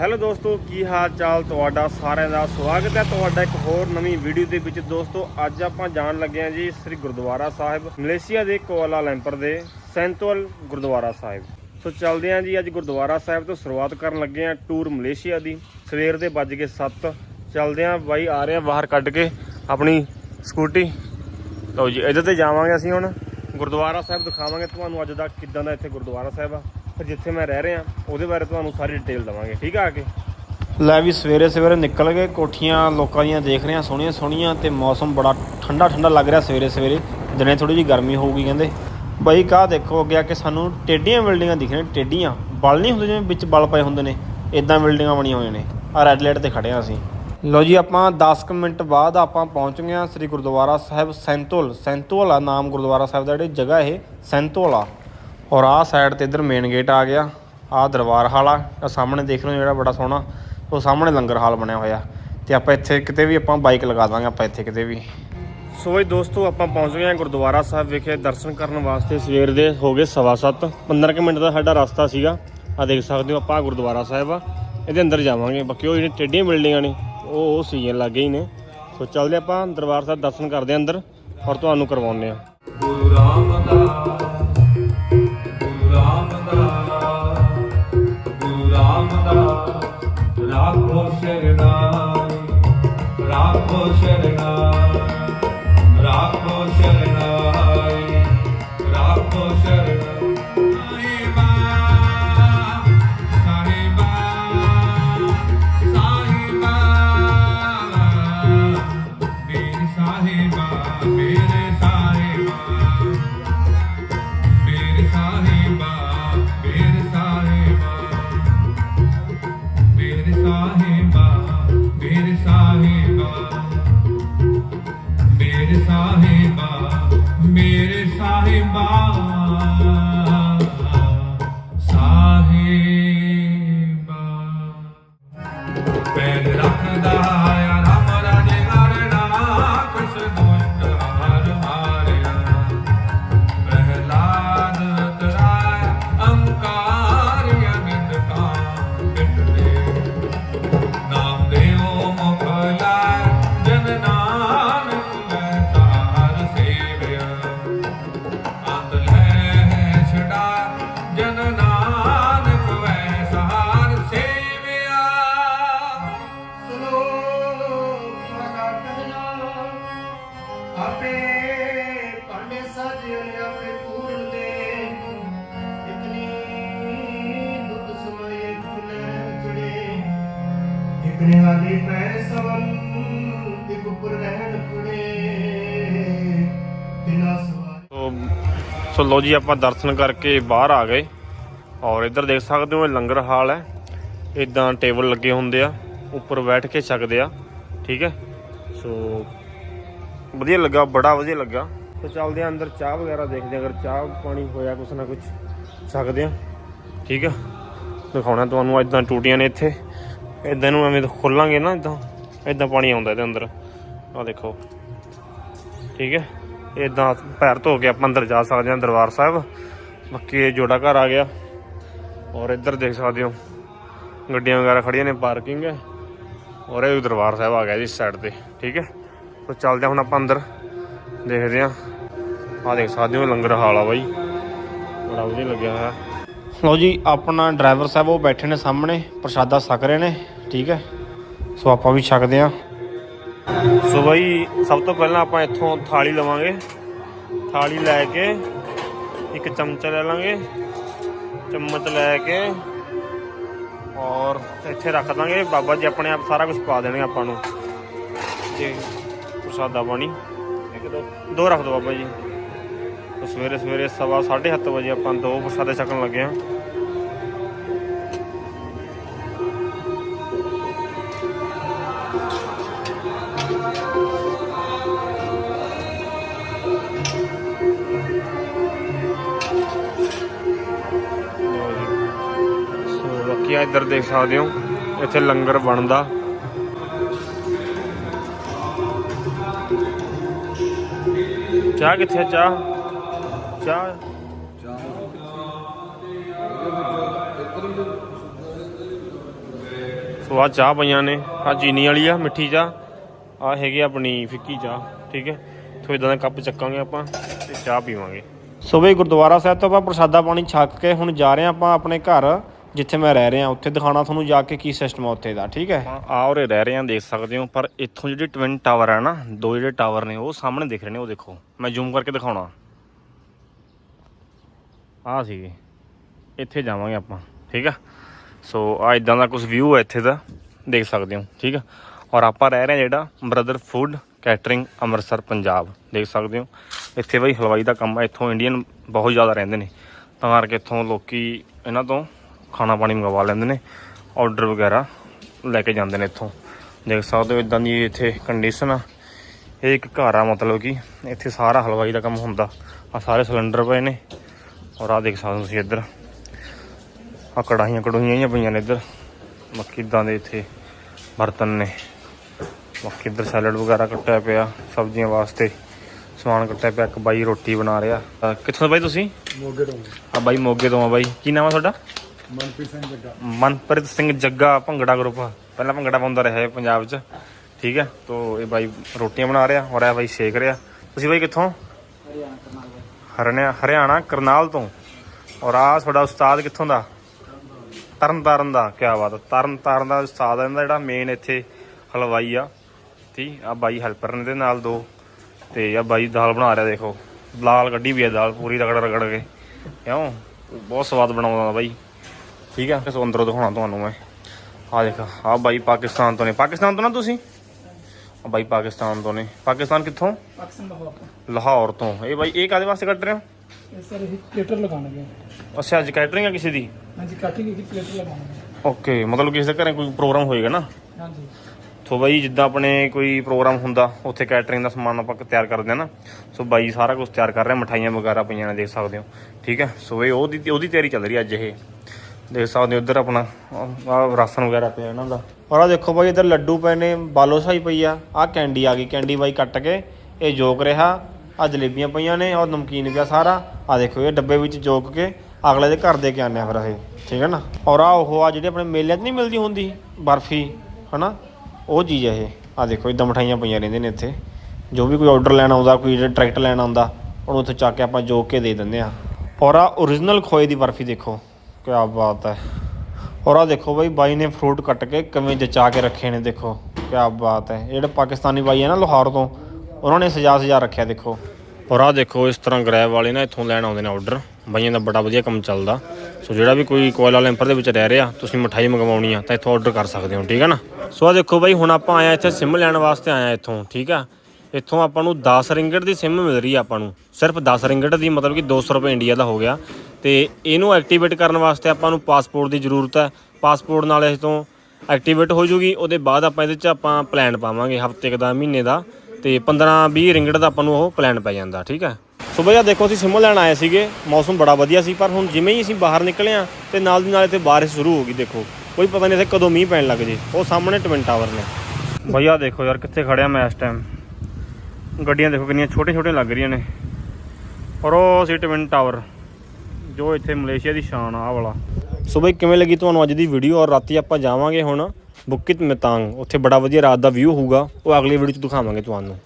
Hello ਦੋਸਤੋ, ਕੀ ਹਾਲ ਚਾਲ ਤੁਹਾਡਾ ਸਾਰਿਆਂ ਦਾ? ਸਵਾਗਤ ਹੈ ਤੁਹਾਡਾ ਇੱਕ ਹੋਰ ਨਵੀਂ ਵੀਡੀਓ ਦੇ ਵਿੱਚ। ਦੋਸਤੋ, ਅੱਜ ਆਪਾਂ ਜਾਣ ਲੱਗੇ ਹਾਂ ਜੀ ਸ੍ਰੀ ਗੁਰਦੁਆਰਾ ਸਾਹਿਬ, ਮਲੇਸ਼ੀਆ ਦੇ ਕੋਆਲਾ ਲੈਂਪਰ ਦੇ ਸੈਂਟਰਲ ਗੁਰਦੁਆਰਾ ਸਾਹਿਬ। ਸੋ ਚੱਲਦੇ ਹਾਂ ਜੀ, ਅੱਜ ਗੁਰਦੁਆਰਾ ਸਾਹਿਬ ਤੋਂ ਸ਼ੁਰੂਆਤ ਕਰਨ ਲੱਗੇ ਹਾਂ ਟੂਰ ਮਲੇਸ਼ੀਆ ਦੀ। ਸਵੇਰ ਦੇ ਵੱਜ ਕੇ 7 ਚੱਲਦੇ ਹਾਂ ਬਾਈ, ਆ ਰਹੇ ਹਾਂ ਬਾਹਰ ਕੱਢ ਕੇ ਆਪਣੀ ਸਕੂਟੀ। ਲਓ ਜੀ, ਇੱਧਰ ਤੇ ਜਾਵਾਂਗੇ ਅਸੀਂ ਹੁਣ। ਗੁਰਦੁਆਰਾ ਸਾਹਿਬ ਦਿਖਾਵਾਂਗੇ ਤੁਹਾਨੂੰ ਅੱਜ ਦਾ ਕਿੱਦਾਂ ਦਾ ਇੱਥੇ ਗੁਰਦੁਆਰਾ ਸਾਹਿਬ ਆ। ਫਿਰ ਜਿੱਥੇ ਮੈਂ ਰਹਿ ਰਿਹਾ, ਉਹਦੇ ਬਾਰੇ ਤੁਹਾਨੂੰ ਸਾਰੀ ਡਿਟੇਲ ਦਵਾਂਗੇ, ਠੀਕ ਆ ਆ ਕੇ? ਲੈ ਵੀ ਸਵੇਰੇ ਸਵੇਰੇ ਨਿਕਲ ਗਏ, ਕੋਠੀਆਂ ਲੋਕਾਂ ਦੀਆਂ ਦੇਖ ਰਹੇ ਹਾਂ ਸੋਹਣੀਆਂ ਸੋਹਣੀਆਂ, ਤੇ ਮੌਸਮ ਬੜਾ ਠੰਡਾ ਠੰਡਾ ਲੱਗ ਰਿਹਾ ਸਵੇਰੇ ਸਵੇਰੇ। ਦਿਨੇ ਥੋੜੀ ਜਿਹੀ ਗਰਮੀ ਹੋਊਗੀ ਕਹਿੰਦੇ। ਬਾਈ ਕਾ ਦੇਖੋ ਅੱਗੇ ਆ ਕੇ ਸਾਨੂੰ ਟੇਡੀਆਂ ਬਿਲਡਿੰਗਾਂ ਦਿਖ ਰਹੀਆਂ ਟੇਡੀਆਂ ਬਲ ਨਹੀਂ ਹੁੰਦੇ ਜਿਵੇਂ ਵਿੱਚ ਬਲ ਪਏ ਹੁੰਦੇ ਨੇ ਇਦਾਂ ਬਿਲਡਿੰਗਾਂ ਬਣੀਆਂ ਹੋਈਆਂ ਨੇ। ਆ ਰੈੱਡ ਲਾਈਟ ਤੇ ਖੜੇ ਆ ਅਸੀਂ। ਲੋ ਜੀ, ਆਪਾਂ 10 ਕੁ ਮਿੰਟ ਬਾਅਦ ਆਪਾਂ ਪਹੁੰਚ ਗਏ ਹਾਂ ਸ੍ਰੀ ਗੁਰਦੁਆਰਾ ਸਾਹਿਬ ਸੈਂਤੋਲ। ਸੈਂਤੋਲਾ ਨਾਮ ਗੁਰਦੁਆਰਾ ਸਾਹਿਬ ਦਾ ਜਿਹੜੀ ਜਗ੍ਹਾ ਇਹ, ਸੈਂਤੋਲ ਔਰ ਆਹ ਸਾਈਡ ਤੇ ਇਧਰ ਮੇਨ ਗੇਟ ਆ ਗਿਆ। ਆਹ ਦਰਬਾਰ ਹਾਲ ਆ। ਆਹ ਸਾਹਮਣੇ ਦੇਖ ਰਹੇ ਹੋ ਜਿਹੜਾ ਬੜਾ ਸੋਹਣਾ। ਉਹ ਸਾਹਮਣੇ ਲੰਗਰ ਹਾਲ ਬਣਿਆ ਹੋਇਆ। ਤੇ ਆਪਾਂ ਇੱਥੇ ਕਿਤੇ ਵੀ ਆਪਾਂ ਬਾਈਕ ਲਗਾ ਦਾਂਗੇ ਆਪਾਂ ਇੱਥੇ ਕਿਤੇ ਵੀ। ਸੋ ਬਈ ਦੋਸਤੋ ਆਪਾਂ ਪਹੁੰਚ ਗਏ ਹਾਂ ਗੁਰਦੁਆਰਾ ਸਾਹਿਬ ਵਿਖੇ। ਦਰਸ਼ਨ ਕਰਨ ਵਾਸਤੇ ਸਵੇਰ ਦੇ ਹੋ ਗਏ ਸਵਾ ਸੱਤ। 15 ਕੁ ਮਿੰਟ ਦਾ ਸਾਡਾ ਰਸਤਾ ਸੀਗਾ। ਆ ਦੇਖ ਸਕਦੇ ਹੋ ਆਪਾਂ ਗੁਰਦੁਆਰਾ ਸਾਹਿਬ ਆ। ਇਹਦੇ ਅੰਦਰ ਜਾਵਾਂਗੇ। ਬਾਕੀ ਉਹ ਜਿਹੜੀਆਂ ਟੇਡੀਆਂ ਬਿਲਡਿੰਗਾਂ ਨੇ ਉਹ ਉਹ ਸੀਜ਼ਨ ਲੱਗੇ ਹੀ ਨੇ। ਸੋ ਚੱਲਦੇ ਆਪਾਂ ਦਰਬਾਰ ਸਾਹਿਬ ਦਰਸ਼ਨ ਕਰਦੇ ਹਾਂ ਅੰਦਰ ਔਰ ਤੁਹਾਨੂੰ ਕਰਵਾਉਂਦੇ ਆ ਗੁਰੂ ਰਾਮਦਾਸ। ਸ਼ਰਨਾਈ। ਰਾਖੋ ਸ਼ਰਨਾਈ ਰਾਖੋ ਸ਼ਰਨਾਈ ਰਾਖੋ ਸ਼ਰਨਾਈ। ਪੈ ਸਵਨ ਇੱਕ ਉੱਪਰ ਰਹਿਣ ਖੜੇ ਦਿਨਾ ਸਵਾਰ ਸੋ ਲੋ ਜੀ, ਆਪਾਂ ਦਰਸ਼ਨ ਕਰਕੇ ਬਾਹਰ ਆ ਗਏ। ਔਰ ਇੱਧਰ ਦੇਖ ਸਕਦੇ ਹੋ, ਇਹ ਲੰਗਰ ਹਾਲ ਹੈ। ਇਦਾਂ ਟੇਬਲ ਲੱਗੇ ਹੁੰਦੇ ਆ, ਉੱਪਰ ਬੈਠ ਕੇ ਛਕਦੇ ਆ, ਠੀਕ ਹੈ? ਸੋ, ਵਧੀਆ ਲੱਗਾ, ਬੜਾ ਵਧੀਆ ਲੱਗਾ। ਸੋ ਚੱਲਦੇ ਆ ਅੰਦਰ, ਚਾਹ ਵਗੈਰਾ ਦੇਖਦੇ ਆ ਅਗਰ ਚਾਹ ਪਾਣੀ ਹੋਇਆ ਕੁਛ ਨਾ ਕੁਛ, ਛਕਦੇ ਆ ਠੀਕ ਆ ਦਿਖਾਉਣਾ ਤੁਹਾਨੂੰ ਇਦਾਂ ਟੂਟੀਆਂ ਨੇ ਇੱਥੇ। ਇਦਾਂ ਨੂੰ ਐਵੇਂ ਖੋਲਾਂਗੇ ਨਾ ਇਦਾਂ ਇਦਾਂ ਪਾਣੀ ਆਉਂਦਾ ਇਹਦੇ ਅੰਦਰ। ਆ ਦੇਖੋ। ਠੀਕ ਹੈ? ਇਦਾਂ ਪੈਰ ਧੋ ਕੇ ਆਪਾਂ ਅੰਦਰ ਜਾ ਸਕਦੇ ਹਾਂ, ਦਰਬਾਰ ਸਾਹਿਬ। ਬਾਕੀ ਇਹ ਜੋੜਾ ਘਰ ਆ ਗਿਆ। ਔਰ ਇੱਧਰ ਦੇਖ ਸਕਦੇ ਹੋ, ਗੱਡੀਆਂ ਵਗੈਰਾ ਖੜੀਆਂ ਨੇ, ਪਾਰਕਿੰਗ ਹੈ। ਔਰ ਇਹ ਦਰਬਾਰ ਸਾਹਿਬ ਆ ਗਿਆ ਜੀ ਇਸ ਸਾਈਡ ਤੇ। ਠੀਕ ਹੈ? ਸੋ ਚੱਲਦੇ ਹੁਣ ਆਪਾਂ ਅੰਦਰ। ਦੇਖਦੇ ਹਾਂ। ਆ ਦੇਖ ਸਕਦੇ ਹੋ, ਲੰਗਰ ਹਾਲ ਆ ਬਾਈ। ਬੜਾ ਵਧੀਆ ਲੱਗਿਆ ਹੋਇਆ। ਲਓ ਜੀ, ਆਪਣਾ ਡਰਾਈਵਰ ਸਾਹਿਬ ਉਹ ਬੈਠੇ ਨੇ ਸਾਹਮਣੇ, ਪ੍ਰਸ਼ਾਦਾ ਛਕ ਰਹੇ ਨੇ, ਠੀਕ ਹੈ? ਸੋ ਆਪਾਂ ਵੀ ਛਕਦੇ ਹਾਂ। ਸੋ ਬਾਈ, ਸਭ ਤੋਂ ਪਹਿਲਾਂ ਆਪਾਂ ਇੱਥੋਂ ਥਾਲੀ ਲਵਾਂਗੇ। ਥਾਲੀ ਲੈ ਕੇ ਇੱਕ ਚਮਚਾ ਲੈ ਲਾਂਗੇ। ਚਮਚ ਲੈ ਕੇ ਔਰ ਇੱਥੇ ਰੱਖ ਦਾਂਗੇ। ਬਾਬਾ ਜੀ ਆਪਣੇ ਆਪ ਸਾਰਾ ਕੁਝ ਪਾ ਦੇਣਗੇ ਆਪਾਂ ਨੂੰ। ਤੇ ਪ੍ਰਸਾਦਾ ਪਾਣੀ। ਇੱਕ ਦੋ ਦੋ ਰੱਖ ਦਿਓ ਬਾਬਾ ਜੀ। ਸਵੇਰੇ ਸਵੇਰੇ ਸਵਾ 7:30 ਵਜੇ ਆਪਾਂ ਦੋ ਪ੍ਰਸਾਦੇ ਛਕਣ ਲੱਗੇ ਹਾਂ। ਲਓ ਬਾਕੀ ਆ ਇੱਧਰ ਦੇਖ ਸਕਦੇ ਹੋ, ਇੱਥੇ ਲੰਗਰ ਬਣਦਾ। ਚਾਹ ਕਿੱਥੇ ਚਾਹ? ਚਾਹ। ਚਾਹ ਸੋ ਆ ਚਾਹ ਪਈਆਂ ਨੇ। ਆ ਚੀਨੀ ਵਾਲੀ ਆ, ਮਿੱਠੀ ਚਾਹ। ਆ ਹੈਗੀ ਆਪਣੀ ਫਿੱਕੀ ਚਾਹ, ਠੀਕ ਹੈ? ਇੱਥੋਂ ਇਦਾਂ ਦਾ ਕੱਪ ਚੱਕਾਂਗੇ ਆਪਾਂ ਤੇ ਚਾਹ ਪੀਵਾਂਗੇ। ਸੋ ਬਈ ਗੁਰਦੁਆਰਾ ਸਾਹਿਬ ਤੋਂ ਆਪਾਂ ਪ੍ਰਸਾਦਾ ਪਾਣੀ ਛੱਕ ਕੇ ਹੁਣ ਜਾ ਰਹੇ ਹਾਂ ਆਪਾਂ ਆਪਣੇ ਘਰ, ਜਿੱਥੇ ਮੈਂ ਰਹਿ ਰਿਹਾ। ਉੱਥੇ ਦਿਖਾਣਾ ਤੁਹਾਨੂੰ ਜਾ ਕੇ ਕੀ ਸਿਸਟਮ ਆ ਉੱਥੇ ਦਾ, ਠੀਕ ਹੈ? ਆ ਉਰੇ ਰਹਿ ਰਹੇ ਹਾਂ, ਦੇਖ ਸਕਦੇ ਹੋ। ਪਰ ਇੱਥੋਂ ਜਿਹੜੇ ਟਵਿਨ ਟਾਵਰ ਆ ਨਾ, ਦੋ ਜਿਹੜੇ ਟਾਵਰ ਨੇ, ਉਹ ਸਾਹਮਣੇ ਦਿਖ ਰਹੇ ਨੇ, ਉਹ ਦੇਖੋ। ਮੈਂ ਜ਼ੂਮ ਕਰਕੇ ਦਿਖਾਉਣਾ। ਆ ਸੀਗੇ। ਇੱਥੇ ਜਾਵਾਂਗੇ ਆਪਾਂ, ਠੀਕ ਆ? ਸੋ ਆ ਇਦਾਂ ਦਾ ਕੁਝ ਵਿਊ ਹੈ ਇੱਥੇ ਦਾ, ਦੇਖ ਸਕਦੇ ਹੋ, ਠੀਕ ਆ? ਔਰ ਆਪਾਂ ਰਹਿ ਰਹੇ ਹਾਂ ਜਿਹੜਾ brother food catering Amritsar, Punjab, ਦੇਖ ਸਕਦੇ ਹੋ? ਇੱਥੇ ਬਈ ਹਲਵਾਈ ਦਾ ਕੰਮ ਹੈ ਇੱਥੋਂ ਇੰਡੀਅਨ ਬਹੁਤ ਜ਼ਿਆਦਾ ਰਹਿੰਦੇ ਨੇ। ਤਾਂ ਕਰਕੇ ਇੱਥੋਂ ਲੋਕੀ ਇਹਨਾਂ ਤੋਂ ਖਾਣਾ ਪਾਣੀ ਮੰਗਵਾ ਲੈਂਦੇ ਨੇ ਆਰਡਰ ਵਗੈਰਾ ਲੈ ਕੇ ਜਾਂਦੇ ਨੇ ਇੱਥੋਂ। ਦੇਖ ਸਕਦੇ ਹੋ ਇਦਾਂ ਦੀ ਇੱਥੇ ਕੰਡੀਸ਼ਨ ਆ। ਇਹ ਇੱਕ ਘਰ ਆ, ਮਤਲਬ ਕਿ ਇੱਥੇ ਸਾਰਾ ਹਲਵਾਈ ਦਾ ਕੰਮ ਹੁੰਦਾ। ਆ ਸਾਰੇ ਸਿਲੰਡਰ ਪਏ ਨੇ। ਔਰ ਆ ਦੇਖ ਸਕਦੇ ਹੋ ਤੁਸੀਂ ਇੱਧਰ। ਆ ਕੜਾਹੀਆਂ ਕੜੂਹੀਆਂ ਜਿਹੀਆਂ ਪਈਆਂ ਨੇ ਇੱਧਰ। ਮੱਕੀ ਇਦਾਂ ਦੇ ਇੱਥੇ ਬਰਤਨ ਨੇ। ਮੱਕੀ ਇੱਧਰ ਸੈਲਡ ਵਗੈਰਾ ਕੱਟਿਆ ਪਿਆ ਸਬਜ਼ੀਆਂ ਵਾਸਤੇ ਸਮਾਨ ਕੱਟਿਆ ਪਿਆ। ਇੱਕ ਬਾਈ ਰੋਟੀ ਬਣਾ ਰਿਹਾ। ਕਿੱਥੋਂ ਦੇ ਬਾਈ ਤੁਸੀਂ? ਮੋਗੇ ਤੋਂ। ਆ ਬਾਈ ਮੋਗੇ ਤੋਂ ਆ ਬਾਈ। ਕੀ ਨਾਮ ਆ ਤੁਹਾਡਾ? ਮਨਪ੍ਰੀਤ ਸਿੰਘ ਜੱਗਾ। ਮਨਪ੍ਰੀਤ ਸਿੰਘ ਜੱਗਾ ਭੰਗੜਾ ਗਰੁੱਪ ਪਹਿਲਾਂ ਭੰਗੜਾ ਪਾਉਂਦਾ ਰਿਹਾ ਹੈ ਪੰਜਾਬ 'ਚ। ਠੀਕ ਹੈ ਤੋ ਇਹ ਬਾਈ ਰੋਟੀਆਂ ਬਣਾ ਰਿਹਾ ਔਰ ਇਹ ਬਾਈ ਸੇਕ ਰਿਹਾ। ਤੁਸੀਂ ਬਾਈ ਕਿੱਥੋਂ? ਹਰਿਆਣਾ ਹਰਿਆਣਾ, ਕਰਨਾਲ ਤੋਂ। ਔਰ ਆ ਤੁਹਾਡਾ ਉਸਤਾਦ ਕਿੱਥੋਂ ਦਾ? ਤਰਨ ਤਾਰਨ ਦਾ ਕੀ ਬਾਤ ਹੈ। ਤਰਨ ਤਾਰਨ ਦਾ ਉਸਤਾਦ ਹੈ ਇਹਦਾ ਜਿਹੜਾ ਮੇਨ ਇੱਥੇ ਹਲਵਾਈ ਆ। ਠੀਕ ਆ ਬਾਈ ਹੈਲਪਰ ਨੇ ਦੇ ਨਾਲ ਦੋ। ਤੇ ਆ ਬਾਈ ਦਾਲ ਬਣਾ ਰਿਹਾ, ਦੇਖੋ। ਲਾਲ ਕੱਢੀ ਵੀ ਆ ਦਾਲ, ਪੂਰੀ ਰਗੜ ਰਗੜ ਕੇ। ਕਿਉਂ? ਬਹੁਤ ਸਵਾਦ ਬਣਾਉਂਦਾ ਬਾਈ। ਠੀਕ ਆ? ਸੋ ਅੰਦਰੋਂ ਦਿਖਾਉਣਾ ਤੁਹਾਨੂੰ ਮੈਂ। ਆ ਦੇਖ ਆ ਬਾਈ ਪਾਕਿਸਤਾਨ ਤੋਂ ਨੇ। ਪਾਕਿਸਤਾਨ ਤੋਂ ਨਾ ਤੁਸੀਂ? ਬਾਈ ਪਾਕਿਸਤਾਨ ਤੋਂ ਨੇ। ਪਾਕਿਸਤਾਨ ਕਿੱਥੋਂ? ਪਾਕਿਸਤਾਨ ਦਾ ਹੋਪ ਲਾਹੌਰ ਤੋਂ। ਇਹ ਬਾਈ ਇਹ ਕਾਦੇ ਵਾਸਤੇ ਕੱਟ ਰਹੇ ਹੋ? ਇਹ ਸਰ ਇਹ ਪਲੇਟਰ ਲਗਾਉਣਗੇ। ਅੱਛਾ ਅੱਜ ਕੈਟਰਿੰਗ ਆ ਕਿਸੇ ਦੀ? ਹਾਂਜੀ ਕਾਟਿੰਗ ਇੱਕ ਪਲੇਟਰ ਲਗਾਉਣਗੇ। ਓਕੇ ਮਤਲਬ ਕਿਸੇ ਦੇ ਘਰੇ ਕੋਈ ਪ੍ਰੋਗਰਾਮ ਹੋਏਗਾ ਨਾ? ਹਾਂਜੀ। ਸੋ ਬਾਈ ਜਿੱਦਾਂ ਆਪਣੇ ਕੋਈ ਪ੍ਰੋਗਰਾਮ ਹੁੰਦਾ ਉੱਥੇ ਕੈਟਰਿੰਗ ਦਾ ਸਮਾਨ ਆਪਾਂ ਤਿਆਰ ਕਰਦੇ ਆ ਨਾ। ਸੋ ਬਾਈ ਸਾਰਾ ਕੁਝ ਤਿਆਰ ਕਰ ਰਿਹਾ ਮਠਾਈਆਂ ਵਗੈਰਾ ਪਈਆਂ ਨੇ ਦੇਖ ਸਕਦੇ ਹੋ। ਠੀਕ ਹੈ ਸੋ ਇਹ ਉਹਦੀ ਉਹਦੀ ਤਿਆਰੀ ਚੱਲ ਰਹੀ ਅੱਜ ਇਹ। ਦੇਖ ਸਕਦੇ ਹੋ ਇੱਧਰ ਆਪਣਾ ਆ ਰਾਸ਼ਨ ਵਗੈਰਾ ਪਿਆ ਇਹਨਾਂ ਦਾ। ਔਰ ਆ ਦੇਖੋ ਬਾਈ, ਇੱਧਰ ਲੱਡੂ ਪਏ ਨੇ ਬਾਲੋਸ਼ਾਹੀ ਪਈ ਆ ਆ ਕੈਂਡੀ ਆ ਗਈ, ਕੈਂਡੀ ਬਾਈ ਕੱਟ ਕੇ, ਇਹ ਜੋਕ ਰਿਹਾ ਆ ਜਲੇਬੀਆਂ ਪਈਆਂ ਨੇ ਔਰ ਨਮਕੀਨ ਪਿਆ ਸਾਰਾ ਆ ਦੇਖੋ ਇਹ ਡੱਬੇ ਵਿੱਚ ਜੋਕ ਕੇ ਅਗਲੇ ਦੇ ਘਰ ਦੇ ਕੇ ਆਉਂਦੇ ਆ ਫਿਰ ਇਹ, ਠੀਕ ਹੈ ਨਾ? ਔਰ ਆ ਉਹ ਆ ਜਿਹੜੀ ਆਪਣੇ ਮੇਲਿਆਂ 'ਚ ਨਹੀਂ ਮਿਲਦੀ ਹੁੰਦੀ, ਬਰਫੀ, ਹਨਾ? ਉਹ ਚੀਜ਼ ਹੈ ਇਹ ਆ ਦੇਖੋ, ਇਦਾਂ ਮਠਾਈਆਂ ਪਈਆਂ ਰਹਿੰਦੇ ਨੇ ਇੱਥੇ। ਜੋ ਵੀ ਕੋਈ ਆਰਡਰ ਲੈਣਾ ਆਉਂਦਾ, ਕੋਈ ਟਰੈਕਟਰ ਲੈਣਾ ਆਉਂਦਾ, ਉਹਨੂੰ ਉੱਥੇ ਚੱਕ ਕੇ ਆਪਾਂ ਜੋਕ ਕੇ ਦੇ ਦਿੰਦੇ ਆ। ਔਰ ਆ ਓਰੀਜਨਲ ਖੋਏ ਦੀ ਬਰਫੀ ਦੇਖੋ ਕੀ ਬਾਤ ਹੈ। ਔਰ ਆ ਦੇਖੋ ਬਾਈ ਬਾਈ ਨੇ ਫਰੂਟ ਕੱਟ ਕੇ ਕਿਵੇਂ ਜਚਾ ਕੇ ਰੱਖੇ ਨੇ, ਦੇਖੋ। ਕੀ ਬਾਤ ਹੈ। ਜਿਹੜੇ ਪਾਕਿਸਤਾਨੀ ਬਾਈ ਹੈ ਨਾ ਲਾਹੌਰ ਤੋਂ, ਉਹਨਾਂ ਨੇ ਸਜਾ ਸਜਾ ਰੱਖਿਆ, ਦੇਖੋ। ਔਰ ਆ ਦੇਖੋ, ਇਸ ਤਰ੍ਹਾਂ ਗ੍ਰੈਬ ਵਾਲੇ ਨਾ ਇੱਥੋਂ ਲੈਣ ਆਉਂਦੇ ਨੇ ਆਰਡਰ ਬਾਈਆਂ ਦਾ ਬੜਾ ਵਧੀਆ ਕੰਮ ਚੱਲਦਾ। ਸੋ ਜਿਹੜਾ ਵੀ ਕੋਈ ਕੋਇਲਾ ਲੈਂਪਰ ਦੇ ਵਿੱਚ ਰਹਿ ਰਿਹਾ, ਤੁਸੀਂ ਮਠਾਈ ਮੰਗਵਾਉਣੀ ਆ, ਤਾਂ ਇੱਥੋਂ ਆਰਡਰ ਕਰ ਸਕਦੇ ਹੋ, ਠੀਕ ਹੈ ਨਾ? ਸੋ ਆ ਦੇਖੋ ਬਾਈ, ਹੁਣ ਆਪਾਂ ਆਏ ਆ ਇੱਥੇ ਸਿਮ ਲੈਣ ਵਾਸਤੇ ਆਏ ਆ ਇੱਥੋਂ, ਠੀਕ ਆ? ਇੱਥੋਂ ਆਪਾਂ ਨੂੰ 10 ਰਿੰਗਟ ਦੀ ਸਿਮ ਮਿਲ ਰਹੀ ਆ ਆਪਾਂ ਨੂੰ। ਸਿਰਫ 10 ਰਿੰਗਟ ਦੀ, ਮਤਲਬ ਕਿ 200 ਰੁਪਏ ਇੰਡੀਆ ਦਾ ਹੋ ਗਿਆ। ਤੇ ਇਹਨੂੰ ਐਕਟੀਵੇਟ ਕਰਨ ਵਾਸਤੇ ਆਪਾਂ ਨੂੰ ਪਾਸਪੋਰਟ ਦੀ ਜ਼ਰੂਰਤ ਹੈ। ਪਾਸਪੋਰਟ ਨਾਲ ਇਸ ਤੋਂ ਐਕਟੀਵੇਟ ਹੋ ਜੂਗੀ, ਉਹਦੇ ਬਾਅਦ ਆਪਾਂ ਇਹਦੇ 'ਚ ਆਪਾਂ ਪਲਾਨ ਪਾਵਾਂਗੇ ਹਫ਼ਤੇ ਕੁ ਦਾ, ਮਹੀਨੇ ਦਾ ਤੇ 15 20 ਰਿੰਗਟ ਦਾ ਆਪਾਂ ਨੂੰ ਉਹ ਪਲਾਨ ਪੈ ਜਾਂਦਾ, ਠੀਕ ਹੈ। ਸੋ ਬਈ ਦੇਖੋ, ਅਸੀਂ ਸਿਮ ਲੈਣ ਆਏ ਸੀਗੇ, ਮੌਸਮ ਬੜਾ ਵਧੀਆ ਸੀ, ਪਰ ਹੁਣ ਜਿਵੇਂ ਹੀ ਅਸੀਂ ਬਾਹਰ ਨਿਕਲੇ ਆ ਤੇ ਨਾਲ ਦੀ ਨਾਲ ਇੱਥੇ ਬਾਰਿਸ਼ ਸ਼ੁਰੂ ਹੋ ਗਈ, ਦੇਖੋ। ਕੋਈ ਪਤਾ ਨਹੀਂ ਇੱਥੇ ਕਦੋਂ ਮੀਂਹ ਪੈਣ ਲੱਗ ਜੇ, ਉਹ ਸਾਹਮਣੇ ਟਵਿਨ ਟਾਵਰ ਨੇ। ਬਈ ਦੇਖੋ ਯਾਰ, ਕਿੱਥੇ ਖੜਿਆ ਮੈਂ ਇਸ ਟਾਈਮ ਗੱਡੀਆਂ ਦੇਖੋ ਕਿੰਨੀਆਂ ਛੋਟੇ ਛੋਟੇ ਲੱਗ ਰਹੀਆਂ ਨੇ। ਔਰ ਉਹ ਸੀ ਟਵਿਨ ਟਾਵਰ ਜੋ ਇੱਥੇ ਮਲੇਸ਼ੀਆ ਦੀ ਸ਼ਾਨ ਆ ਆਹ ਵਾਲਾ। ਸੋ ਬਈ, ਕਿਵੇਂ ਲੱਗੀ ਤੁਹਾਨੂੰ ਅੱਜ ਦੀ ਵੀਡੀਓ ਔਰ ਰਾਤੀ ਆਪਾਂ ਜਾਵਾਂਗੇ ਹੁਣ ਬੁਕਿਤ ਮਤਾਂਗ ਉੱਥੇ ਬੜਾ ਵਧੀਆ ਰਾਤ ਦਾ ਵਿਊ ਹੋਊਗਾ। ਉਹ ਅਗਲੀ ਵੀਡੀਓ ਚ ਦਿਖਾਵਾਂਗੇ ਤੁਹਾਨੂੰ।